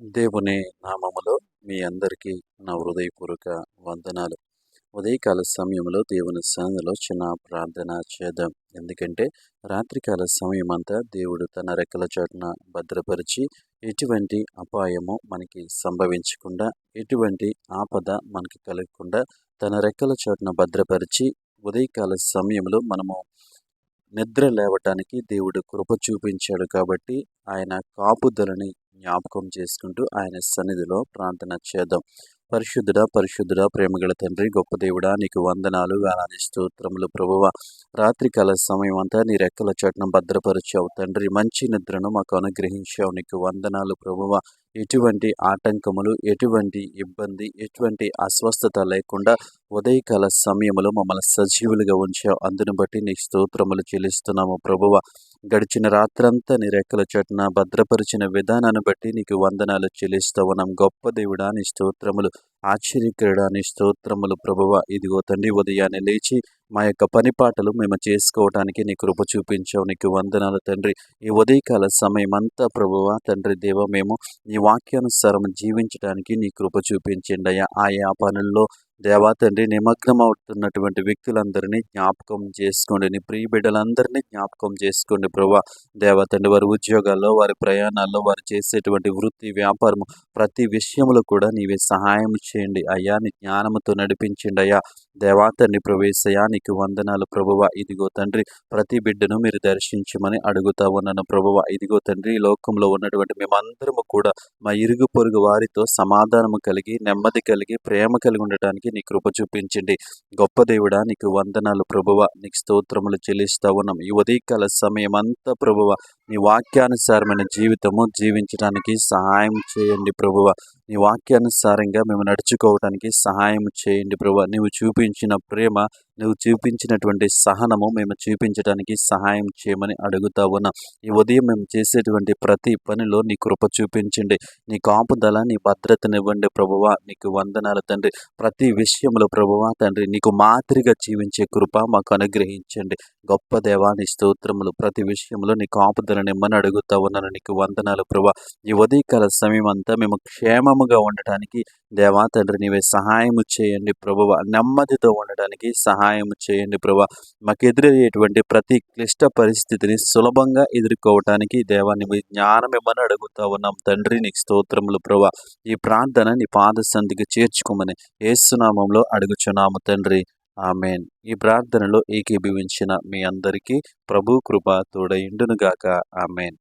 దేవుని నామములో మీ అందరికీ నా హృదయపూర్వక వందనాలు. ఉదయకాల సమయంలో దేవుని సన్నిధిలో చిన్న ప్రార్థన చేద్దాం. ఎందుకంటే రాత్రికాల సమయం అంతా దేవుడు తన రెక్కల చాటున భద్రపరిచి ఎటువంటి అపాయము మనకి సంభవించకుండా ఎటువంటి ఆపద మనకి కలగకుండా తన రెక్కల చాటున భద్రపరిచి ఉదయకాల సమయంలో మనము నిద్ర లేవటానికి దేవుడు కృప చూపించాడు కాబట్టి ఆయన కాపుదలని జ్ఞాపకం చేసుకుంటూ ఆయన సన్నిధిలో ప్రార్థన చేద్దాం. పరిశుద్ధుడ పరిశుద్ధుడ ప్రేమగల తండ్రి గొప్ప దేవుడా నీకు వందనాలు వేలాది స్తోత్రములు ప్రభువ. రాత్రికాల సమయం అంతా నీ రెక్కల చట్టం భద్రపరిచావు తండ్రి. మంచి నిద్రను మాకు అనుగ్రహించావు నీకు వందనాలు ప్రభువ. ఎటువంటి ఆటంకములు ఎటువంటి ఇబ్బంది ఎటువంటి అస్వస్థత లేకుండా ఉదయకాల సమయంలో మమ్మల్ని సజీవులుగా ఉంచావు. అందును బట్టి నీ స్తోత్రములు చెల్లిస్తున్నాము ప్రభువ. గడిచిన రాత్రంతా నీ రెక్కల చటున భద్రపరిచిన విధానాన్ని బట్టి నీకు వందనాలు చెల్లిస్తూ ఉన్నాం గొప్ప దేవుడా నీ స్తోత్రములు ఆశ్చర్యకరుడా నీ స్తోత్రములు ప్రభువ. ఇదిగో తండ్రి ఉదయాన్నే లేచి మా యొక్క పని పాటలు మేము చేసుకోవడానికి నీ కృప చూపించావు. నీకు వందనాలు తండ్రి. ఈ ఉదయకాల సమయం అంతా ప్రభువ తండ్రి దేవ మేము నీ వాక్యానుసారం జీవించడానికి నీ కృప చూపించండి అయ్యా. ఆయా పనుల్లో దేవా తండ్రి నిమగ్నం అవుతున్నటువంటి వ్యక్తులందరినీ జ్ఞాపకం చేసుకోండి. నీ ప్రియ బిడ్డలందరినీ జ్ఞాపకం చేసుకోండి ప్రభా. దేవా తండ్రి వారి ఉద్యోగాల్లో వారి ప్రయాణాల్లో వారు చేసేటువంటి వృత్తి వ్యాపారము ప్రతి విషయంలో కూడా నీవే సహాయం చేయండి. అయ్యా నీ జ్ఞానముతో నడిపించండి అయ్యా. దేవా తండ్రి ప్రవేశయా నీకు వందనాలు ప్రభువ. ఇదిగో తండ్రి ప్రతి బిడ్డను మీరు దర్శించమని అడుగుతా ఉన్నాను ప్రభువ. ఇదిగో తండ్రి లోకంలో ఉన్నటువంటి మేమందరము కూడా మా ఇరుగు పొరుగు వారితో సమాధానము కలిగి నెమ్మది కలిగి ప్రేమ కలిగి ఉండటానికి నీ కృప చూపించండి. గొప్ప దేవుడా నీకు వందనాలు ప్రభువ. నీకు స్తోత్రములు చెల్లిస్తా ఉన్నాం. ఈ ఉదయకాల సమయం అంతా ప్రభువ. నీ వాక్యానుసారమైన జీవితము జీవించడానికి సహాయం చేయండి ప్రభువ. నీ వాక్యానుసారంగా మేము నడుచుకోవడానికి సహాయం చేయండి ప్రభు నువ్వు చూపించిన ప్రేమ నువ్వు చూపించినటువంటి సహనము మేము చూపించడానికి సహాయం చేయమని అడుగుతా ఉన్నా. ఈ ఉదయం మేము చేసేటువంటి ప్రతి పనిలో నీ కృప చూపించండి. నీ కాపుదల నీ భద్రతనివ్వండి ప్రభువ. నీకు వందనాలు తండ్రి. ప్రతి విషయంలో ప్రభువ తండ్రి నీకు మాదిరిగా జీవించే కృప మాకు అనుగ్రహించండి. గొప్ప దేవాని స్తోత్రములు. ప్రతి విషయంలో నీ కాపుదల మన అడుగుతా ఉన్నాను. నీకు వందనాలు ప్రభా. ఈ ఉదయకాల సమయం అంతా మేము క్షేమముగా ఉండటానికి దేవా తండ్రి నీవే సహాయం చేయండి ప్రభువ నెమ్మదితో ఉండడానికి సహాయం చేయండి ప్రభా. మాకు ఎదురయ్యేటువంటి ప్రతి క్లిష్ట పరిస్థితిని సులభంగా ఎదుర్కోవటానికి దేవా నీ జ్ఞానం ఇవ్వని అడుగుతా ఉన్నాం. తండ్రి నీకు స్తోత్రములు ప్రభా. ఈ ప్రార్థన నీ పాద సంధికి చేర్చుకోమని ఏసునామంలో అడుగుచున్నాము తండ్రి. ఆమెన్. ఈ ప్రార్థనలో ఏకీభవించిన మీ అందరికీ ప్రభు కృప తోడయిండునుగాక. ఆమెన్.